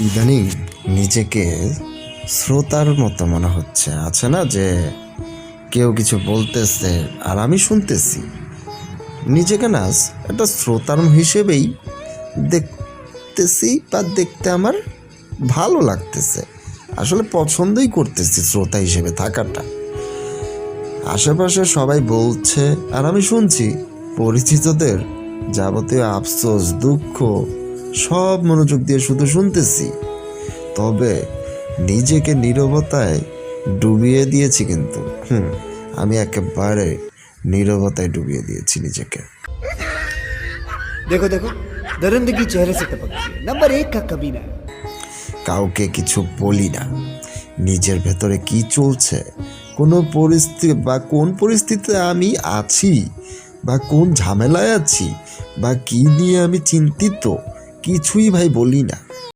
ইদানিং নিজেকে শ্রোতার মতো মনে হচ্ছে। আছে না যে কেউ কিছু বলতেছে আর আমি শুনতেছি। নিজেকে না একটা শ্রোতার হিসেবেই দেখতেছি বা দেখতে আমার ভালো লাগতেছে। আসলে পছন্দই করতেছি শ্রোতা হিসেবে থাকাটা। আশেপাশে সবাই বলছে আর আমি শুনছি, পরিচিতদের যাবতীয় আফসোস, দুঃখ সব মনোযোগ দিয়ে শুধু শুনতেছি। তবে নিজেকে নিরবতায় ডুবিয়ে দিয়েছি কিন্তু। হুম আমি একেবারে নিরবতায় ডুবিয়ে দিয়েছি নিজেকে। দেখো দেখো দরন্দগি নাম্বার কা কাউকে কিছু বলি না। নিজের ভেতরে কি চলছে? কোনো পরিস্থিতি বা কোন পরিস্থিতিতে আমি আছি? বা কোন ঝামেলায় আছি? বা কি নিয়ে আমি চিন্তিত? কিছুই ভাই বলি না।